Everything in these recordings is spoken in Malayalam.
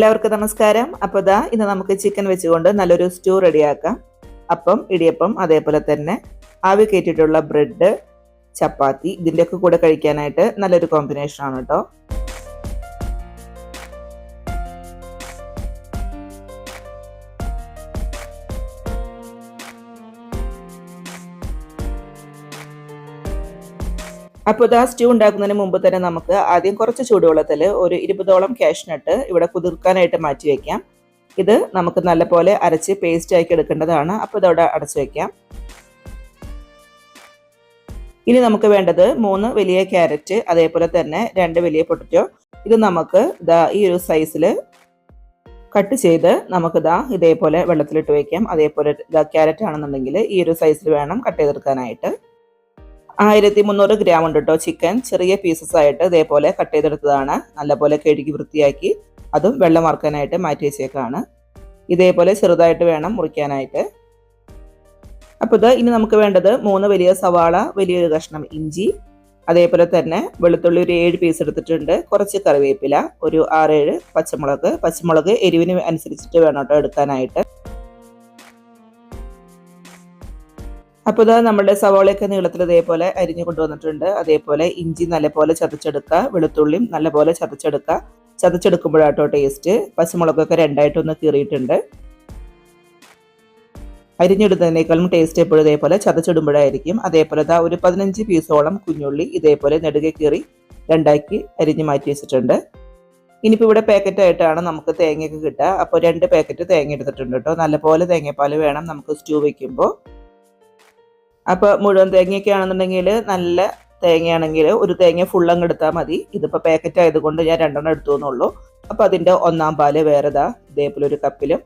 എല്ലാവർക്കും നമസ്കാരം. അപ്പോൾ ഇതാ ഇന്ന് നമുക്ക് ചിക്കൻ വെച്ചുകൊണ്ട് നല്ലൊരു സ്റ്റൂ റെഡിയാക്കാം. അപ്പം ഇടിയപ്പം അതേപോലെ തന്നെ ആവി കയറ്റിയിട്ടുള്ള ബ്രെഡ് ചപ്പാത്തി ഇതിന്റെയൊക്കെ കൂടെ കഴിക്കാനായിട്ട് നല്ലൊരു കോമ്പിനേഷനാണ് കേട്ടോ അപ്പോൾ ആ സ്റ്റൂ ഉണ്ടാക്കുന്നതിന് മുമ്പ് തന്നെ നമുക്ക് ആദ്യം കുറച്ച് ചൂടുവെള്ളത്തിൽ ഒരു ഇരുപതോളം കാഷ്നട്ട് ഇവിടെ കുതിർക്കാനായിട്ട് മാറ്റി വയ്ക്കാം ഇത് നമുക്ക് നല്ലപോലെ അരച്ച് പേസ്റ്റ് ആക്കി എടുക്കേണ്ടതാണ്. അപ്പോൾ ഇതവിടെ അടച്ചു വയ്ക്കാം ഇനി നമുക്ക് വേണ്ടത് മൂന്ന് വലിയ ക്യാരറ്റ് അതേപോലെ തന്നെ രണ്ട് വലിയ പൊട്ടറ്റോ. ഇത് നമുക്ക് ഇതാ ഈ ഒരു സൈസിൽ കട്ട് ചെയ്ത് നമുക്ക് ഇതാ ഇതേപോലെ വെള്ളത്തിലിട്ട് വയ്ക്കാം അതേപോലെ ഇതാ ക്യാരറ്റ് ആണെന്നുണ്ടെങ്കിൽ ഈ ഒരു സൈസിൽ വേണം കട്ട് ചെയ്തെടുക്കാനായിട്ട്. ആയിരത്തി മുന്നൂറ് ഗ്രാം ഉണ്ട് കേട്ടോ ചിക്കൻ. ചെറിയ പീസസ് ആയിട്ട് ഇതേപോലെ കട്ട് ചെയ്തെടുത്തതാണ്. നല്ലപോലെ കഴുകി വൃത്തിയാക്കി അതും വെള്ളം വറുക്കാനായിട്ട് മാറ്റി വെച്ചേക്കാണ്. ഇതേപോലെ ചെറുതായിട്ട് വേണം മുറിക്കാനായിട്ട്. അപ്പോൾ ഇത് ഇനി നമുക്ക് വേണ്ടത് മൂന്ന് വലിയ സവാള വലിയൊരു കഷ്ണം ഇഞ്ചി അതേപോലെ തന്നെ വെളുത്തുള്ളി ഒരു ഏഴ് പീസ് എടുത്തിട്ടുണ്ട്. കുറച്ച് കറിവേപ്പില ഒരു ആറേഴ് പച്ചമുളക്. പച്ചമുളക് എരിവിന് അനുസരിച്ചിട്ട് വേണം കേട്ടോ എടുക്കാനായിട്ട്. അപ്പോൾ ഇതാ നമ്മുടെ സവാളയൊക്കെ നീളത്തിൽ ഇതേപോലെ അരിഞ്ഞു കൊണ്ടുവന്നിട്ടുണ്ട്. അതേപോലെ ഇഞ്ചി നല്ലപോലെ ചതച്ചെടുക്കുക വെളുത്തുള്ളിയും നല്ലപോലെ ചതച്ചെടുക്കുക. ചതച്ചെടുക്കുമ്പോഴാട്ടോ ടേസ്റ്റ് പച്ചമുളകൊക്കെ രണ്ടായിട്ടൊന്ന് കീറിയിട്ടുണ്ട്. അരിഞ്ഞിടുന്നതിനേക്കാളും ടേസ്റ്റ് എപ്പോഴും ഇതേപോലെ ചതച്ചിടുമ്പോഴായിരിക്കും അതേപോലെ ഇതാ ഒരു പതിനഞ്ച് പീസോളം കുഞ്ഞുള്ളി ഇതേപോലെ നെടുകെ കീറി രണ്ടാക്കി അരിഞ്ഞ് മാറ്റി വെച്ചിട്ടുണ്ട്. ഇനിയിപ്പോൾ ഇവിടെ പാക്കറ്റായിട്ടാണ് നമുക്ക് തേങ്ങയൊക്കെ കിട്ടുക. അപ്പോൾ രണ്ട് പാക്കറ്റ് തേങ്ങ എടുത്തിട്ടുണ്ട് കേട്ടോ. നല്ലപോലെ തേങ്ങാപ്പാൽ വേണം നമുക്ക് സ്റ്റൂ വയ്ക്കുമ്പോൾ. അപ്പോൾ മുഴുവൻ തേങ്ങയൊക്കെ ആണെന്നുണ്ടെങ്കിൽ നല്ല തേങ്ങയാണെങ്കിൽ ഒരു തേങ്ങ ഫുൾ അങ്ങ് എടുത്താൽ മതി. ഇതിപ്പോൾ പാക്കറ്റ് ആയതുകൊണ്ട് ഞാൻ രണ്ടെണ്ണം എടുത്തു എന്നുള്ളൂ. അപ്പോൾ അതിന്റെ ഒന്നാം പാൽ വേറെതാ ഇതേപോലെ ഒരു കപ്പിലും.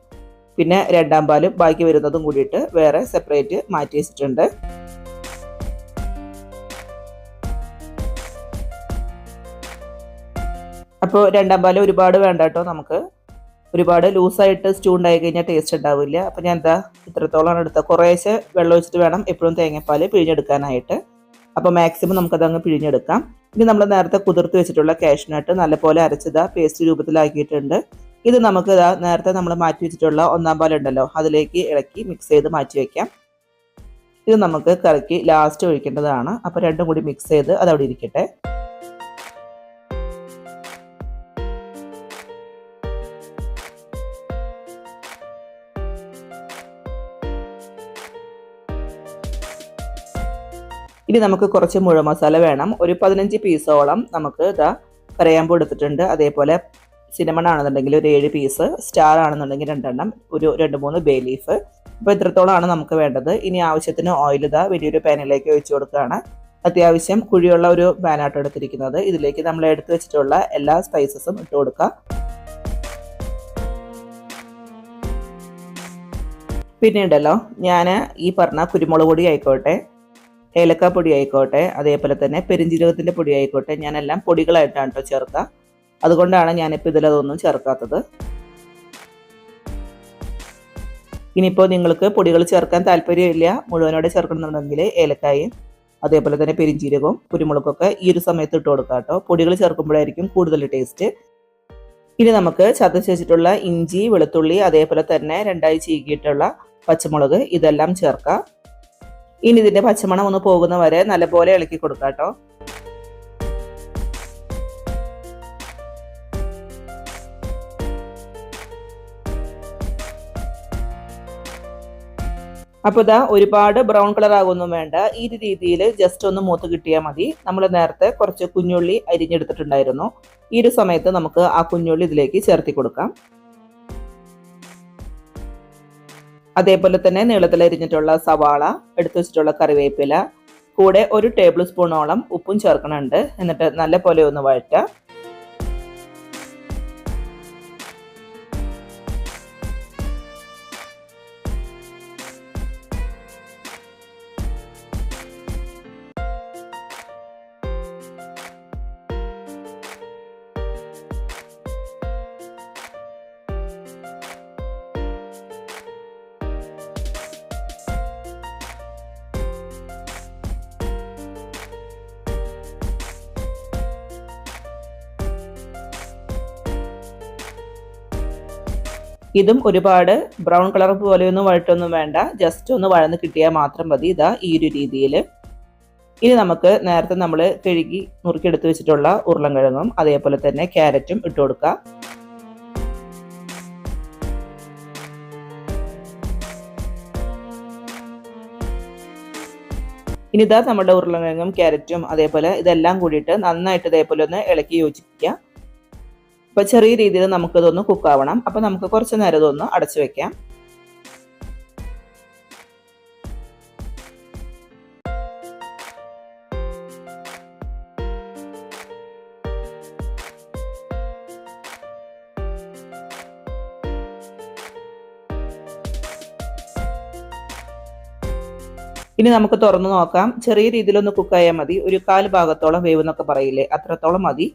പിന്നെ രണ്ടാം പാലും ബാക്കി വരുന്നതും കൂടിയിട്ട് വേറെ സെപ്പറേറ്റ് മാറ്റി വെച്ചിട്ടുണ്ട്. അപ്പോൾ രണ്ടാം പാൽ ഒരുപാട് വേണ്ട കേട്ടോ നമുക്ക്. ഒരുപാട് ലൂസായിട്ട് സ്റ്റൂ ഉണ്ടായി കഴിഞ്ഞാൽ ടേസ്റ്റ് ഉണ്ടാവില്ല. അപ്പം ഞാൻ എന്താ ഇത്രത്തോളം എടുത്ത കുറേശ്ശെ വെള്ളം ഒഴിച്ചിട്ട് വേണം എപ്പോഴും തേങ്ങാപ്പാൽ പിഴിഞ്ഞെടുക്കാനായിട്ട്. അപ്പോൾ മാക്സിമം നമുക്കതങ്ങ് പിഴിഞ്ഞെടുക്കാം. ഇനി നമ്മൾ നേരത്തെ കുതിർത്ത് വെച്ചിട്ടുള്ള കാഷ്നട്ട് നല്ലപോലെ അരച്ചതാ പേസ്റ്റ് രൂപത്തിലാക്കിയിട്ടുണ്ട്. ഇത് നമുക്ക് നേരത്തെ നമ്മൾ മാറ്റി വെച്ചിട്ടുള്ള ഒന്നാം പാൽ ഉണ്ടല്ലോ അതിലേക്ക് ഇളക്കി മിക്സ് ചെയ്ത് മാറ്റി വയ്ക്കാം ഇത് നമുക്ക് കറക്കി ലാസ്റ്റ് ഒഴിക്കേണ്ടതാണ്. അപ്പോൾ രണ്ടും കൂടി മിക്സ് ചെയ്ത് അതവിടെ ഇരിക്കട്ടെ. ഇനി നമുക്ക് കുറച്ച് മുഴ മസാല വേണം. ഒരു പതിനഞ്ച് പീസോളം നമുക്ക് ഇതാ കരയാമ്പൂ എടുത്തിട്ടുണ്ട്. അതേപോലെ സിനമൺ ആണെന്നുണ്ടെങ്കിൽ ഒരു ഏഴ് പീസ് സ്റ്റാർ ആണെന്നുണ്ടെങ്കിൽ രണ്ടെണ്ണം ഒരു രണ്ട് മൂന്ന് ബേ ലീഫ് അപ്പോൾ ഇത്രത്തോളമാണ് നമുക്ക് വേണ്ടത്. ഇനി ആവശ്യത്തിന് ഓയിൽ ഇതാ വലിയൊരു പാനിലേക്ക് ഒഴിച്ചു കൊടുക്കുകയാണ്. അത്യാവശ്യം കുഴിയുള്ള ഒരു പാനാട്ടോ എടുത്തിരിക്കുന്നത്. ഇതിലേക്ക് നമ്മൾ എടുത്തു വെച്ചിട്ടുള്ള എല്ലാ സ്പൈസസും ഇട്ട് കൊടുക്കുക പിന്നെ ഉണ്ടല്ലോ ഞാൻ ഈ പറഞ്ഞ കുരുമുളക് പൊടി ആയിക്കോട്ടെ ഏലക്ക പൊടി ആയിക്കോട്ടെ അതേപോലെ തന്നെ പെരിഞ്ജീരകത്തിന്റെ പൊടി ആയിക്കോട്ടെ ഞാനെല്ലാം പൊടികളായിട്ടാണ് കേട്ടോ ചേർക്കുക അതുകൊണ്ടാണ് ഞാനിപ്പോൾ ഇതിലതൊന്നും ചേർക്കാത്തത്. ഇനിയിപ്പോൾ നിങ്ങൾക്ക് പൊടികൾ ചേർക്കാൻ താല്പര്യമില്ല മുഴുവനോടെ ചേർക്കണമെന്നുണ്ടെങ്കിൽ ഏലക്കായും അതേപോലെ തന്നെ പെരിഞ്ചീരകവും കുരുമുളകൊക്കെ ഈ ഒരു സമയത്ത് ഇട്ട് കൊടുക്കാം കേട്ടോ പൊടികൾ ചേർക്കുമ്പോഴായിരിക്കും കൂടുതൽ ടേസ്റ്റ്. ഇനി നമുക്ക് ചതച്ച് വെച്ചിട്ടുള്ള ഇഞ്ചി വെളുത്തുള്ളി അതേപോലെ തന്നെ രണ്ടായി ചീകിയിട്ടുള്ള പച്ചമുളക് ഇതെല്ലാം ചേർക്കാം. ഇനി ഇതിന്റെ പച്ചമണം ഒന്ന് പോകുന്ന വരെ നല്ലപോലെ ഇളക്കി കൊടുക്കാം കേട്ടോ. അപ്പോൾ ഇതാ ഒരുപാട് ബ്രൗൺ കളർ ആകൊന്നും വേണ്ട. ഈ രീതിയിൽ ജസ്റ്റ് ഒന്ന് മൂത്ത് കിട്ടിയാൽ മതി. നമ്മൾ നേരത്തെ കുറച്ച് കുഞ്ഞുള്ളി അരിഞ്ഞെടുത്തിട്ടുണ്ടായിരുന്നു. ഈ ഒരു സമയത്ത് നമുക്ക് ആ കുഞ്ഞുള്ളി ഇതിലേക്ക് ചേർത്തി കൊടുക്കാം. അതേപോലെ തന്നെ നീളത്തിൽ അരിഞ്ഞിട്ടുള്ള സവാള എടുത്തു വെച്ചിട്ടുള്ള കറിവേപ്പില കൂടെ ഒരു ടേബിൾ സ്പൂണോളം ഉപ്പും ചേർക്കണുണ്ട്. എന്നിട്ട് നല്ല പോലെ ഒന്ന് വഴറ്റുക. ഇതും ഒരുപാട് ബ്രൗൺ കളർ പോലെയൊന്നും വഴട്ടൊന്നും വേണ്ട. ജസ്റ്റ് ഒന്ന് വഴന്ന് കിട്ടിയാൽ മാത്രം മതി. ഇതാ ഈ ഒരു രീതിയിൽ ഇനി നമുക്ക് നേരത്തെ നമ്മൾ കഴുകി നുറുക്കിയെടുത്ത് വെച്ചിട്ടുള്ള ഉരുളൻകിഴങ്ങും അതേപോലെ തന്നെ ക്യാരറ്റും ഇട്ട് കൊടുക്കുക ഇനി ഇതാ നമ്മുടെ ഉരുളക്കിഴങ്ങും ക്യാരറ്റും അതേപോലെ ഇതെല്ലാം കൂടിയിട്ട് നന്നായിട്ട് ഇതേപോലെ ഒന്ന് ഇളക്കി യോജിപ്പിക്കുക അപ്പൊ ചെറിയ രീതിയിൽ കുക്ക് ആവണം അപ്പൊ നമുക്ക് കുറച്ച് നേരം ഇതൊന്ന് അടച്ചു വെക്കാം. ഇനി നമുക്ക് തുറന്നു നോക്കാം. ചെറിയ രീതിയിലൊന്ന് കുക്ക് കുക്കായാൽ മതി. ഒരു കാൽ ഭാഗത്തോളം വേവ് എന്നൊക്കെ പറയില്ലേ? അത്രത്തോളം മതി.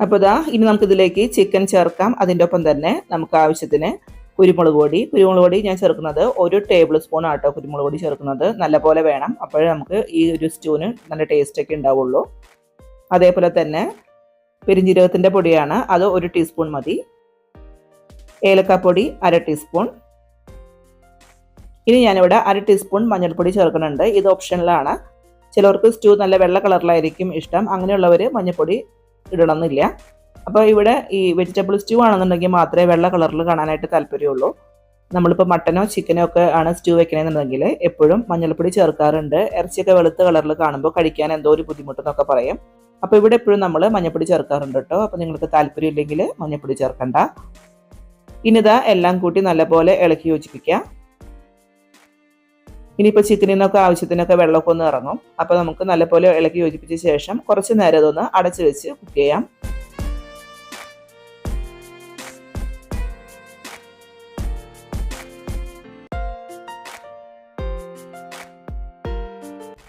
അപ്പോൾ ഇതാ ഇനി നമുക്കിതിലേക്ക് ചിക്കൻ ചേർക്കാം. അതിന്റെ ഒപ്പം തന്നെ നമുക്ക് ആവശ്യത്തിന് കുരുമുളക് പൊടി. കുരുമുളക് പൊടി ഞാൻ ചേർക്കുന്നത് ഒരു ടേബിൾ സ്പൂൺ ആട്ടോ കുരുമുളക് പൊടി ചേർക്കുന്നത്. നല്ലപോലെ വേണം. അപ്പോഴേ നമുക്ക് ഈ ഒരു സ്റ്റൂവിന് നല്ല ടേസ്റ്റ് ഒക്കെ ഉണ്ടാവുള്ളൂ. അതേപോലെ തന്നെ പെരിഞ്ജീരകത്തിന്റെ പൊടിയാണ്. അത് ഒരു ടീസ്പൂൺ മതി. ഏലക്കാപ്പൊടി അര ടീസ്പൂൺ ഇനി ഞാനിവിടെ അര ടീസ്പൂൺ മഞ്ഞൾപ്പൊടി ചേർക്കുന്നുണ്ട്. ഇത് ഓപ്ഷനിലാണ് ചിലവർക്ക് സ്റ്റൂ നല്ല വെള്ള കളറിലായിരിക്കും ഇഷ്ടം. അങ്ങനെയുള്ളവർ മഞ്ഞൾപ്പൊടി ഇടണമെന്നില്ല. അപ്പോൾ ഇവിടെ ഈ വെജിറ്റബിൾ സ്റ്റൂ ആണെന്നുണ്ടെങ്കിൽ മാത്രമേ വെള്ള കളറിൽ കാണാനായിട്ട് താല്പര്യമുള്ളൂ. നമ്മളിപ്പോൾ മട്ടനോ ചിക്കനോ ഒക്കെ ആണ് സ്റ്റൂ വെക്കണമെന്നുണ്ടെങ്കിൽ എപ്പോഴും മഞ്ഞൾപ്പൊടി ചേർക്കാറുണ്ട്. ഇറച്ചിയൊക്കെ വെളുത്ത കളറിൽ കാണുമ്പോൾ കഴിക്കാൻ എന്തോ ഒരു ബുദ്ധിമുട്ടെന്നൊക്കെ പറയും. അപ്പോൾ ഇവിടെ എപ്പോഴും നമ്മൾ മഞ്ഞൾപ്പൊടി ചേർക്കാറുണ്ട് കേട്ടോ. അപ്പോൾ നിങ്ങൾക്ക് താല്പര്യം ഇല്ലെങ്കിൽ മഞ്ഞൾപ്പൊടി ചേർക്കണ്ട. ഇനിതാ എല്ലാം കൂട്ടി നല്ലപോലെ ഇളക്കി യോജിപ്പിക്കുക ഇനിയിപ്പോൾ ചിക്കനിൽ നിന്നൊക്കെ ആവശ്യത്തിനൊക്കെ വെള്ളമൊക്കെ ഒന്ന് ഇറങ്ങും. അപ്പോൾ നമുക്ക് നല്ലപോലെ ഇളക്കി യോജിപ്പിച്ച ശേഷം കുറച്ച് നേരം അതൊന്ന് അടച്ചു വെച്ച് കുക്ക് ചെയ്യാം.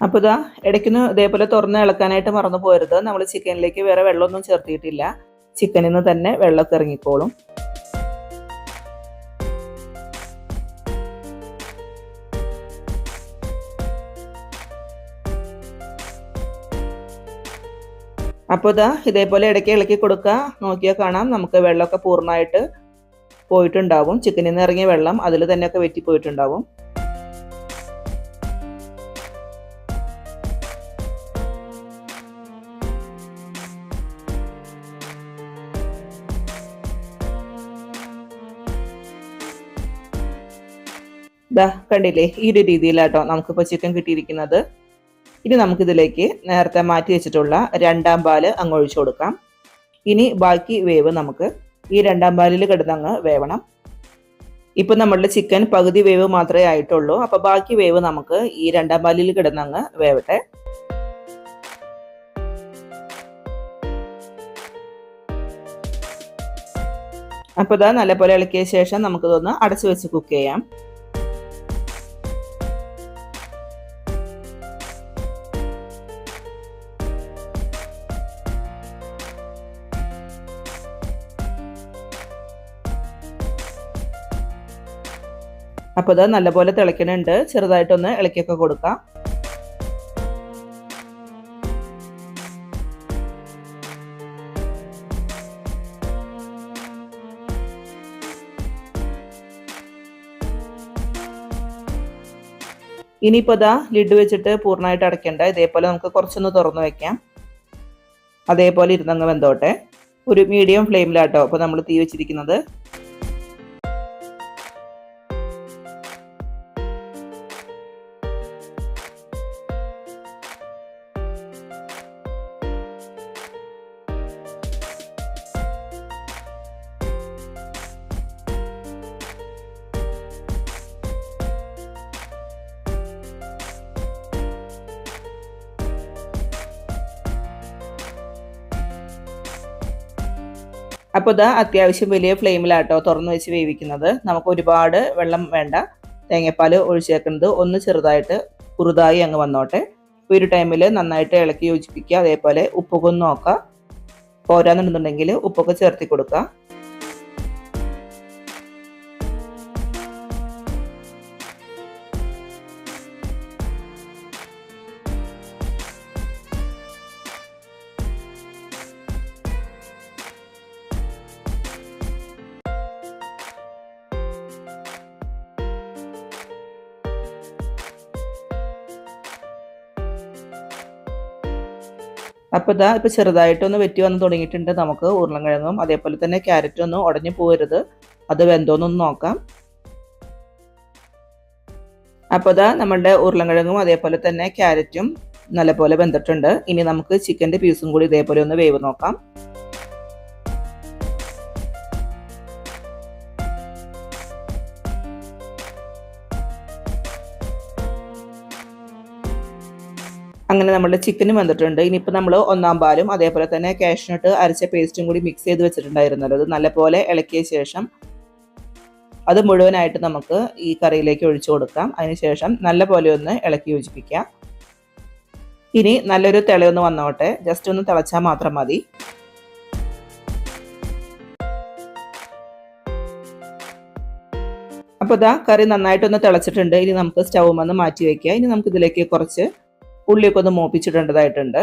അപ്പോൾ ഇതാ ഇടയ്ക്കൊന്ന് ഇതേപോലെ തുറന്ന് ഇളക്കാനായിട്ട് മറന്നു പോരുത്. നമ്മൾ ചിക്കനിലേക്ക് വേറെ വെള്ളമൊന്നും ചേർത്തിയിട്ടില്ല. ചിക്കനിൽ നിന്ന് തന്നെ വെള്ളമൊക്കെ ഇറങ്ങിക്കോളും. അപ്പോൾ ഇതാ ഇതേപോലെ ഇടയ്ക്ക് ഇളക്കി കൊടുക്കുക നോക്കിയാൽ കാണാം നമുക്ക് വെള്ളമൊക്കെ പൂർണമായിട്ട് പോയിട്ടുണ്ടാവും. ചിക്കനിൽ നിന്ന് ഇറങ്ങിയ വെള്ളം അതിൽ തന്നെയൊക്കെ വെറ്റി പോയിട്ടുണ്ടാവും. ദാ കണ്ടില്ലേ ഈ ഒരു രീതിയിലാട്ടോ നമുക്കിപ്പോൾ ചിക്കൻ കിട്ടിയിരിക്കുന്നത്. ഇനി നമുക്കിതിലേക്ക് നേരത്തെ മാറ്റി വെച്ചിട്ടുള്ള രണ്ടാം പാൽ അങ്ങ് ഒഴിച്ചു കൊടുക്കാം. ഇനി ബാക്കി വേവ് നമുക്ക് ഈ രണ്ടാം പാലിൽ കിടന്നങ്ങ് വേവണം. ഇപ്പം നമ്മളുടെ ചിക്കൻ പകുതി വേവ് മാത്രമേ ആയിട്ടുള്ളൂ. അപ്പോൾ ബാക്കി വേവ് നമുക്ക് ഈ രണ്ടാം പാലിൽ കിടന്നങ്ങ് വേവട്ടെ. അപ്പോൾ ഇതാ നല്ലപോലെ ഇളക്കിയ ശേഷം നമുക്കിതൊന്ന് അടച്ചു വെച്ച് കുക്ക് ചെയ്യാം. അപ്പോൾ ഇത് നല്ലപോലെ തിളയ്ക്കണുണ്ട് ചെറുതായിട്ടൊന്ന് ഇളക്കിയൊക്കെ കൊടുക്കാം. ഇനിയിപ്പോൾ ഇതാ ലിഡ് വെച്ചിട്ട് പൂർണമായിട്ട് അടയ്ക്കണ്ട. ഇതേപോലെ നമുക്ക് കുറച്ചൊന്ന് തുറന്നു വെക്കാം. അതേപോലെ ഇരുന്നങ്ങ് വെന്തോട്ടെ. ഒരു മീഡിയം ഫ്ലെയിമിലാട്ടോ അപ്പോൾ നമ്മൾ തീ വെച്ചിരിക്കുന്നത്. അപ്പോൾ ഇത് അത്യാവശ്യം വലിയ ഫ്ലെയിമിലാട്ടോ തുറന്നു വെച്ച് വേവിക്കുന്നത്. നമുക്ക് ഒരുപാട് വെള്ളം വേണ്ട. തേങ്ങാപ്പാൽ ഒഴിച്ചേക്കുന്നത് ഒന്ന് ചെറുതായിട്ട് കുറുതായി അങ്ങ് വന്നോട്ടെ. ഒരു ടൈമിൽ നന്നായിട്ട് ഇളക്കി യോജിപ്പിക്കുക. അതേപോലെ ഉപ്പൊക്കെ ഒന്ന് നോക്കുക. പോരാന്നുണ്ടെന്നുണ്ടെങ്കിൽ ഉപ്പൊക്കെ ചേർത്തി കൊടുക്കുക. അപ്പോൾ ഇതാ ഇപ്പോൾ ചെറുതായിട്ടൊന്ന് വെറ്റി വന്ന് തുടങ്ങിയിട്ടുണ്ട് നമുക്ക് ഉരുളൻകിഴങ്ങും അതേപോലെ തന്നെ ക്യാരറ്റും ഒന്നും ഉടഞ്ഞു പോകരുത്. അത് വെന്തോന്നൊന്ന് നോക്കാം. അപ്പോൾ ഇതാ നമ്മളുടെ ഉരുളൻകിഴങ്ങും അതേപോലെ തന്നെ ക്യാരറ്റും നല്ലപോലെ വെന്തിട്ടുണ്ട്. ഇനി നമുക്ക് ചിക്കന്റെ പീസും കൂടി ഇതേപോലെ ഒന്ന് വേവ് നോക്കാം. അങ്ങനെ നമ്മുടെ ചിക്കനും വന്നിട്ടുണ്ട്. ഇനിയിപ്പോൾ നമ്മൾ ഒന്നാം പാലും അതേപോലെ തന്നെ കാഷ്നട്ട് അരച്ച പേസ്റ്റും കൂടി മിക്സ് ചെയ്ത് വെച്ചിട്ടുണ്ടായിരുന്നല്ലോ. അത് നല്ലപോലെ ഇളക്കിയ ശേഷം അത് മുഴുവനായിട്ട് നമുക്ക് ഈ കറിയിലേക്ക് ഒഴിച്ചു കൊടുക്കാം. അതിനുശേഷം നല്ലപോലെ ഒന്ന് ഇളക്കി യോജിപ്പിക്കാം. ഇനി നല്ലൊരു തിളയൊന്ന് വന്നോട്ടെ. ജസ്റ്റ് ഒന്ന് തിളച്ചാൽ മാത്രം മതി. അപ്പോൾ ഇതാ കറി നന്നായിട്ടൊന്ന് തിളച്ചിട്ടുണ്ട്. ഇനി നമുക്ക് സ്റ്റൗ വന്ന് മാറ്റി വയ്ക്കുക ഇനി നമുക്ക് ഇതിലേക്ക് കുറച്ച് ഉള്ളിയൊക്കെ ഒന്ന് മോപ്പിച്ചിടേണ്ടതായിട്ടുണ്ട്.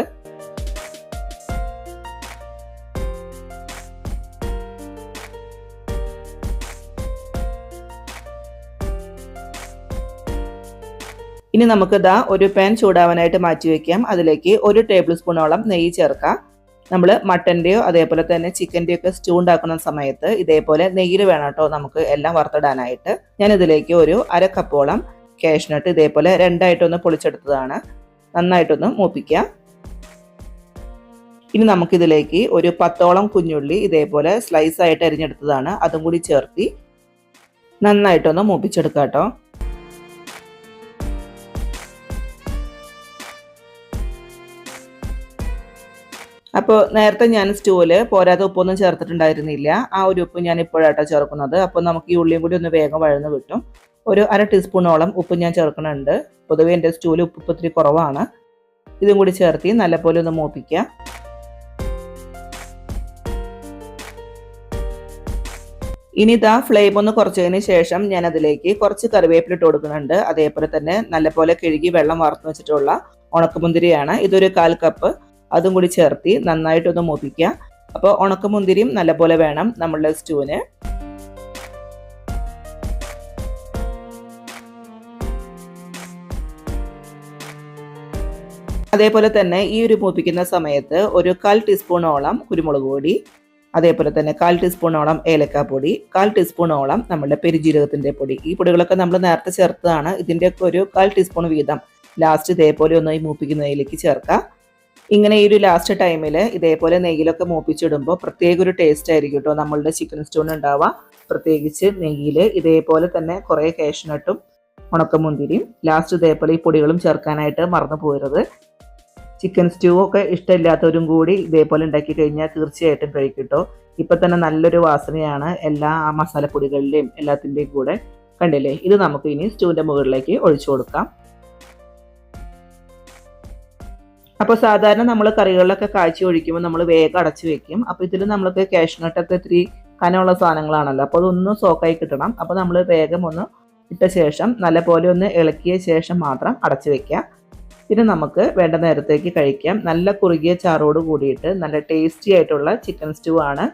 ഇനി നമുക്ക് ഇതാ ഒരു പാൻ ചൂടാവാനായിട്ട് മാറ്റി വെക്കാം. അതിലേക്ക് ഒരു ടേബിൾ സ്പൂണോളം നെയ്യ് ചേർക്കാം. നമ്മൾ മട്ടന്റെയോ അതേപോലെ തന്നെ ചിക്കന്റെയോ ഒക്കെ സ്റ്റൂ ഉണ്ടാക്കുന്ന സമയത്ത് ഇതേപോലെ നെയ്യിൽ വേണം കേട്ടോ നമുക്ക് എല്ലാം വറുത്തിടാനായിട്ട്. ഞാൻ ഇതിലേക്ക് ഒരു അര കപ്പോളം കാഷ്നട്ട് ഇതേപോലെ രണ്ടായിട്ടൊന്ന് പൊളിച്ചെടുത്തതാണ്. നന്നായിട്ടൊന്ന് മൂപ്പിക്കുക. ഇനി നമുക്കിതിലേക്ക് ഒരു പത്തോളം കുഞ്ഞുള്ളി ഇതേപോലെ സ്ലൈസ് ആയിട്ട് അരിഞ്ഞെടുത്തതാണ്. അതും കൂടി ചേർത്തി നന്നായിട്ടൊന്ന് മൂപ്പിച്ചെടുക്കുക കേട്ടോ. അപ്പോൾ നേരത്തെ ഞാൻ സ്റ്റൂവിൽ പോരാതെ ഉപ്പൊന്നും ചേർത്തിട്ടുണ്ടായിരുന്നില്ല. ആ ഒരു ഉപ്പ് ഞാൻ ഇപ്പോഴാട്ടോ ചേർക്കുന്നത്. അപ്പോൾ നമുക്ക് ഈ ഉള്ളിയും കൂടി ഒന്ന് വേഗം വഴന്ന് കിട്ടും. ഒരു അര ടീസ്പൂണോളം ഉപ്പ് ഞാൻ ചേർക്കുന്നുണ്ട്. പൊതുവെ എന്റെ സ്റ്റൂവിൽ ഉപ്പ് ഇത്തിരി കുറവാണ്. ഇതും കൂടി ചേർത്തി നല്ലപോലെ ഒന്ന് മൂപ്പിക്കുക ഇനി ഇതാ ഫ്ലെയിം ഒന്ന് കുറച്ചതിന് ശേഷം ഞാൻ അതിലേക്ക് കുറച്ച് കറിവേപ്പില ഇട്ട് കൊടുക്കുന്നുണ്ട്. അതേപോലെ തന്നെ നല്ലപോലെ കഴുകി വെള്ളം വറുത്ത് വെച്ചിട്ടുള്ള ഉണക്കമുന്തിരിയാണ്. ഇതൊരു കാൽ കപ്പ് അതും കൂടി ചേർത്തി നന്നായിട്ടൊന്ന് മൂപ്പിക്കുക അപ്പോൾ ഉണക്കമുന്തിരിയും നല്ലപോലെ വേണം നമ്മളുടെ സ്റ്റൂവിന്. അതേപോലെ തന്നെ ഈ ഒരു മൂപ്പിക്കുന്ന സമയത്ത് ഒരു കാൽ ടീസ്പൂണോളം കുരുമുളക് പൊടി അതേപോലെ തന്നെ കാൽ ടീസ്പൂണോളം ഏലക്കാപ്പൊടി കാൽ ടീസ്പൂണോളം നമ്മുടെ പെരുജീരകത്തിന്റെ പൊടി. ഈ പൊടികളൊക്കെ നമ്മൾ നേരത്തെ ചേർത്തതാണ്. ഇതിന്റെയൊക്കെ ഒരു കാൽ ടീസ്പൂൺ വീതം ലാസ്റ്റ് ഇതേപോലെ ഒന്ന് ഈ മൂപ്പിക്കുന്നതിലേക്ക് ചേർക്കാം. ഇങ്ങനെ ഈ ഒരു ലാസ്റ്റ് ടൈമിൽ ഇതേപോലെ നെയ്യിലൊക്കെ മൂപ്പിച്ചിടുമ്പോൾ പ്രത്യേക ഒരു ടേസ്റ്റ് ആയിരിക്കും കേട്ടോ നമ്മളുടെ ചിക്കൻ സ്റ്റോൺ ഉണ്ടാവുക. പ്രത്യേകിച്ച് നെയ്യിൽ ഇതേപോലെ തന്നെ കുറേ കാഷ്നട്ടും ഉണക്കമുന്തിരിയും ലാസ്റ്റ് ഇതേപോലെ ഈ പൊടികളും ചേർക്കാനായിട്ട് മറന്നു പോകരുത് ചിക്കൻ സ്റ്റൂ ഒക്കെ ഇഷ്ടമില്ലാത്തവരും കൂടി ഇതേപോലെ ഉണ്ടാക്കി കഴിഞ്ഞാൽ തീർച്ചയായിട്ടും കഴിക്കട്ടോ. ഇപ്പം തന്നെ നല്ലൊരു വാസനയാണ് എല്ലാ മസാലപ്പൊടികളിലെയും എല്ലാത്തിന്റെയും കൂടെ കണ്ടില്ലേ? ഇത് നമുക്ക് ഇനി സ്റ്റൂവിന്റെ മുകളിലേക്ക് ഒഴിച്ചു കൊടുക്കാം. അപ്പോൾ സാധാരണ നമ്മൾ കറികളിലൊക്കെ കാഴ്ച ഒഴിക്കുമ്പോൾ നമ്മൾ വേഗം അടച്ചു വെക്കും. അപ്പോൾ ഇതിൽ നമ്മൾക്ക് കാഷ്നട്ടൊക്കെ ഇത്തിരി കനമുള്ള സാധനങ്ങളാണല്ലോ. അപ്പോൾ അതൊന്ന് സോക്കായി കിട്ടണം. അപ്പോൾ നമ്മൾ വേഗം ഒന്ന് ഇട്ട ശേഷം നല്ലപോലെ ഒന്ന് ഇളക്കിയ ശേഷം മാത്രം അടച്ചു വെക്കുക. പിന്നെ നമുക്ക് വേണ്ട നേരത്തേക്ക് കഴിക്കാം. നല്ല കുറുകിയ ചാറോട് കൂടിയിട്ട് നല്ല ടേസ്റ്റി ആയിട്ടുള്ള ചിക്കൻ സ്റ്റൂ ആണ്.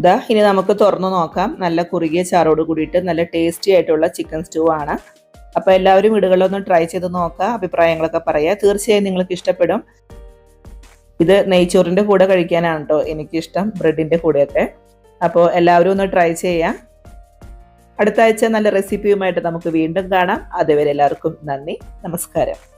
ഇതാ ഇനി നമുക്ക് തുറന്നു നോക്കാം. നല്ല കുറുകിയ ചാറോട് കൂടിയിട്ട് നല്ല ടേസ്റ്റി ആയിട്ടുള്ള ചിക്കൻ സ്റ്റൂ ആണ്. അപ്പോൾ എല്ലാവരും വീടുകളിലൊന്ന് ട്രൈ ചെയ്ത് നോക്കുക അഭിപ്രായങ്ങളൊക്കെ പറയുക. തീർച്ചയായും നിങ്ങൾക്ക് ഇഷ്ടപ്പെടും. ഇത് നെയ്ച്ചോറിന്റെ കൂടെ കഴിക്കാനാണ് കേട്ടോ എനിക്കിഷ്ടം ബ്രെഡിന്റെ കൂടെയൊക്കെ. അപ്പോൾ എല്ലാവരും ഒന്ന് ട്രൈ ചെയ്യാം അടുത്ത ആഴ്ച നല്ല റെസിപ്പിയുമായിട്ട് നമുക്ക് വീണ്ടും കാണാം. അതുവരെ എല്ലാവർക്കും നന്ദി നമസ്കാരം.